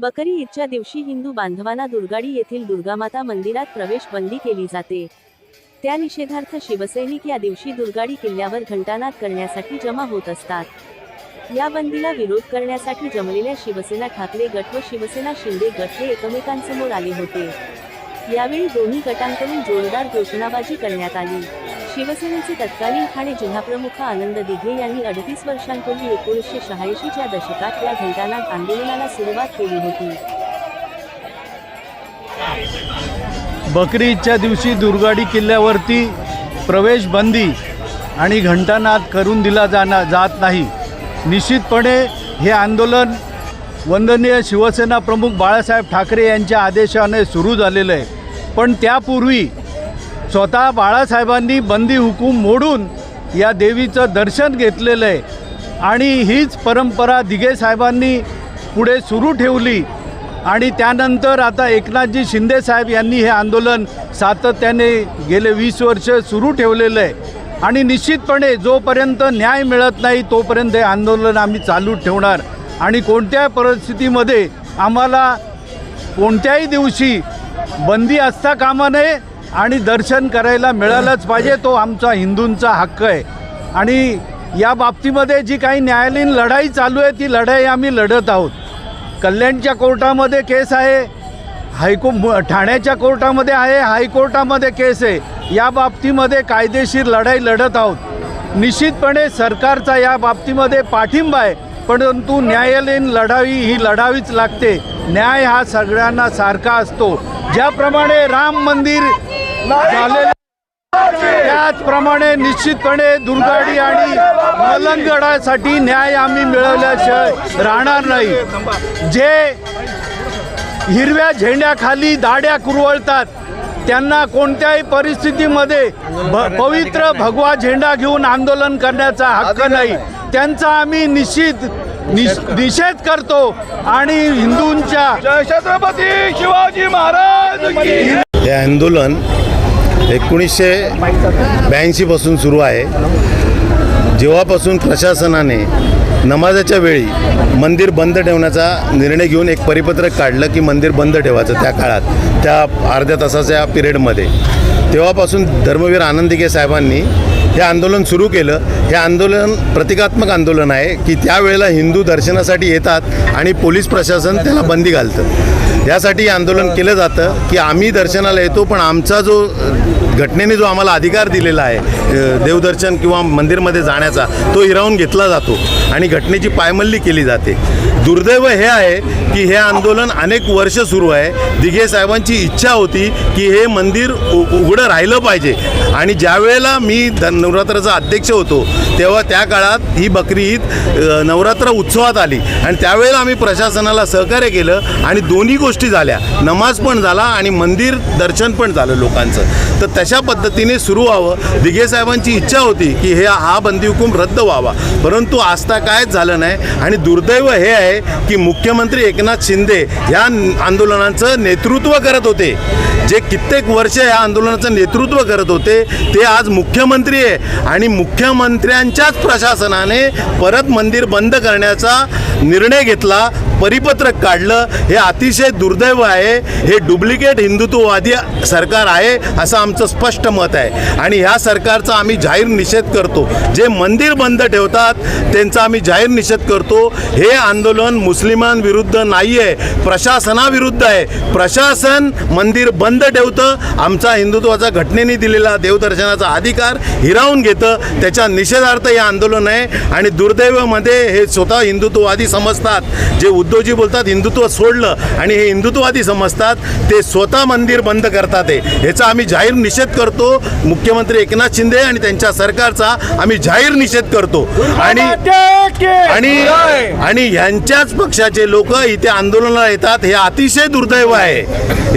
बकरी ईदच्या दिवशी हिंदू बांधवांना दुर्गाडी येथील दुर्गामाता मंदिरात प्रवेश बंदी केली जाते. त्या निषेधार्थ शिवसैनिक या दिवशी दुर्गाडी किल्ल्यावर घंटानाद करण्यासाठी जमा होत असतात. या बंदीला विरोध करण्यासाठी जमलेल्या शिवसेना ठाकरे गट व शिवसेना शिंदे गट हे एकमेकांसमोर आले होते. यावेळी दोन्ही गटांकडून जोरदार घोषणाबाजी करण्यात आली. शिवसेनेचे तत्कालीन ठाणे जिल्हाप्रमुख आनंद दिघे यांनी अडतीस वर्षांपूर्वी एकोणीसशे शहाऐंशीच्या दशकात या घंटानाद आंदोलनाला सुरुवात केली होती. बकरी ईदच्या दिवशी दुर्गाडी किल्ल्यावरती प्रवेश बंदी आणि घंटानाद करून दिला जाना जात नाही. निश्चितपणे हे आंदोलन वंदनीय शिवसेना प्रमुख बाळासाहेब ठाकरे यांच्या आदेशाने सुरू झालेलं आहे. पण त्यापूर्वी स्वतः बाळासाहेबांनी बंदी हुकूम मोडून या देवीचं दर्शन घेतलेलं आहे. आणि हीच परंपरा दिघे साहेबांनी पुढे सुरू ठेवली. आणि त्यानंतर आता एकनाथजी शिंदे साहेब यांनी हे आंदोलन सातत्याने गेले वीस वर्ष सुरू ठेवलेलं आहे. आणि निश्चितपणे जोपर्यंत न्याय मिळत नाही तोपर्यंत हे आंदोलन आम्ही चालू ठेवणार. आणि कोणत्या परिस्थितीमध्ये आम्हाला कोणत्याही दिवशी बंदी असता कामा नये आणि दर्शन करायला मिळालंच पाहिजे तो आमचा हिंदूंचा हक्क आहे. आणि या बाबतीमध्ये जी काही न्यायालयीन लढाई चालू आहे ती लढाई आम्ही लढत आहोत. कल्याणच्या कोर्टामध्ये केस आहे हायको ठाण्याच्या कोर्टामध्ये आहे हायकोर्टामध्ये केस आहे. या बाबतीमध्ये कायदेशीर लढाई लढत आहोत. निश्चितपणे सरकारचा या बाबतीमध्ये पाठिंबा आहे परंतु न्यायालयीन लढाई ही लढावीच लागते. न्याय हा सगळ्यांना सारखा असतो. ज्याप्रमाणे राम मंदिर झालेलं त्याचप्रमाणे निश्चितपणे दुर्गाडी आणि मलंगडासाठी न्याय आम्ही मिळवल्याशिवाय राहणार नाही. जे हिरव्या झेंड्याखाली दाड्या कुरवळतात त्यांना कोणत्याही परिस्थितीमध्ये भ पवित्र भगवा झेंडा घेऊन आंदोलन करण्याचा हक्क नाही. त्यांचा आम्ही निश्चित निष निषेध करतो. आणि हिंदूंच्या छत्रपती शिवाजी महाराज हे आंदोलन एकोणीसशे ब्याऐंशीपासून सुरू आहे. जेव्हापासून प्रशासनाने नमाजाच्या वेळी मंदिर बंद ठेवण्याचा निर्णय घेऊन एक परिपत्रक काढलं की मंदिर बंद ठेवायचं त्या काळात त्या अर्ध्या तासाच्या पिरियडमध्ये. तेव्हापासून धर्मवीर आनंदिके साहेबांनी हे आंदोलन सुरू केलं. हे आंदोलन प्रतिकात्मक आंदोलन आहे की त्यावेळेला हिंदू दर्शनासाठी येतात आणि पोलीस प्रशासन त्याला बंदी घालतं. यासाठी आंदोलन केलं जातं की आम्ही दर्शनाला येतो पण आमचा जो घटनेने जो आम्हाला अधिकार दिलेला आहे देवदर्शन किंवा मंदिरमध्ये जाण्याचा तो हिरावून घेतला जातो आणि घटनेची पायमल्ली केली जाते. दुर्दैव हे आहे की हे आंदोलन अनेक वर्ष सुरू आहे. दिघे साहेबांची इच्छा होती की हे मंदिर उ उघडं राहिलं पाहिजे. आणि ज्यावेळेला मी नवरात्राचा अध्यक्ष होतो तेव्हा त्या काळात ही बकरी ईद नवरात्र उत्सवात आली. आणि त्यावेळेला आम्ही प्रशासनाला सहकार्य केलं आणि दोन्ही गोष्टी झाल्या. नमाज पण झाला आणि मंदिर दर्शन पण झालं लोकांचं. तर तशा पद्धतीने सुरू व्हावं. दिघे साहेबांची इच्छा होती की हे हा बंदी हुकूम रद्द व्हावा. परंतु आस्था कायच झालं नाही आणि दुर्दैव हे आहे की मुख्यमंत्री एकनाथ शिंदे या आंदोलनाचं नेतृत्व करत होते. जे कित्येक वर्ष या आंदोलनाचं नेतृत्व करत होते ते आज मुख्यमंत्री आहे. आणि मुख्यमंत्र्यांच्याच प्रशासनाने परत मंदिर बंद करण्याचा निर्णय घेतला परिपत्रक काढलं. हे अतिशय दुर्दैव आहे. हे डुप्लिकेट हिंदुत्ववादी सरकार आहे असं आमचं स्पष्ट मत आहे. आणि ह्या सरकारचा आम्ही जाहीर निषेध करतो. जे मंदिर बंद ठेवतात त्यांचा आम्ही जाहीर निषेध करतो. हे आंदोलन मुस्लिमांविरुद्ध नाही आहे प्रशासनाविरुद्ध आहे. प्रशासन मंदिर बंद ठेवतं. आमचा हिंदुत्वाचा घटनेने दिलेला देवदर्शनाचा अधिकार हिरावून घेतं. त्याच्या निषेधार्थ हे आंदोलन आहे. आणि दुर्दैवामध्ये हे स्वतः हिंदुत्ववादी समजतात. जे उद्धवजी बोलतात हिंदुत्व सोडलं आणि हे हिंदुत्ववादी समजतात ते स्वतः मंदिर बंद करतात हे. ह्याचा आम्ही जाहीर निषेध करतो. मुख्यमंत्री एकनाथ शिंदे आणि त्यांच्या सरकारचा आम्ही जाहीर निषेध करतो. आणि आणि आणि यांच्याच पक्षाचे लोक इथे आंदोलनाला येतात. हे अतिशय दुर्दैव आहे.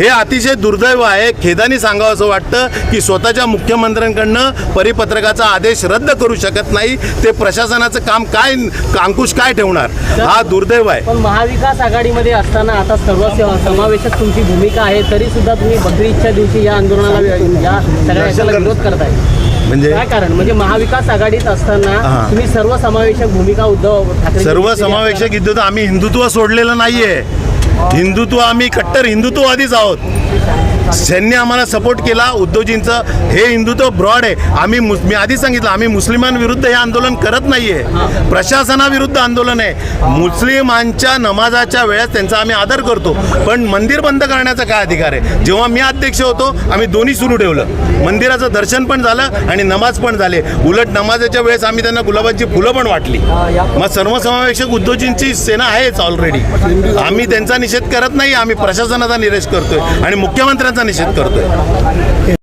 हे अतिशय दुर्दैव आहे. खेदानी सांगावं असं वाटतं की स्वतःच्या मुख्यमंत्र्यांकडनं परिपत्रकाचा आदेश रद्द करू शकत नाही. ते प्रशासनाचं काम काय अंकुश काय ठेवणार? हा दुर्दैव आहे. पण महाविकास आघाडीमध्ये असताना आता सर्व समावेशक तुमची भूमिका आहे तरी सुद्धा तुम्ही बकरीच्या दिवशी या आंदोलनाला या सगळ्या याच्याला विरोध करताय. म्हणजे? काय कारण? म्हणजे महाविकास आघाडीत असताना. तुम्ही सर्व समावेशक भूमिका उद्धव ठाकरे सर्व समावेशक युद्ध आम्ही हिंदुत्व सोडलेलं नाहीये. हिंदुत्व आम्ही कट्टर हिंदुत्ववादीच आहोत. त्यांनी आम्हाला सपोर्ट केला उद्धवजींचं हे हिंदुत्व ब्रॉड आहे. आम्ही मी आधी सांगितलं आम्ही मुस्लिमांविरुद्ध हे आंदोलन करत नाही आहे प्रशासनाविरुद्ध आंदोलन आहे. मुस्लिमांच्या नमाजाच्या वेळेस त्यांचा आम्ही आदर करतो. पण मंदिर बंद करण्याचा काय अधिकार आहे? जेव्हा मी अध्यक्ष होतो आम्ही दोन्ही सुरू ठेवलं. मंदिराचं दर्शन पण झालं आणि नमाज पण झाले. उलट नमाजाच्या वेळेस आम्ही त्यांना गुलाबाची फुलं पण वाटली. मग सर्वसमावेशक उद्धवजींची सेना आहेच ऑलरेडी आम्ही त्यांचा निषेध करत नाही आम्ही प्रशासनाचा निषेध करतोय. आणि मुख्यमंत्र्यांचा निषेध करतोय.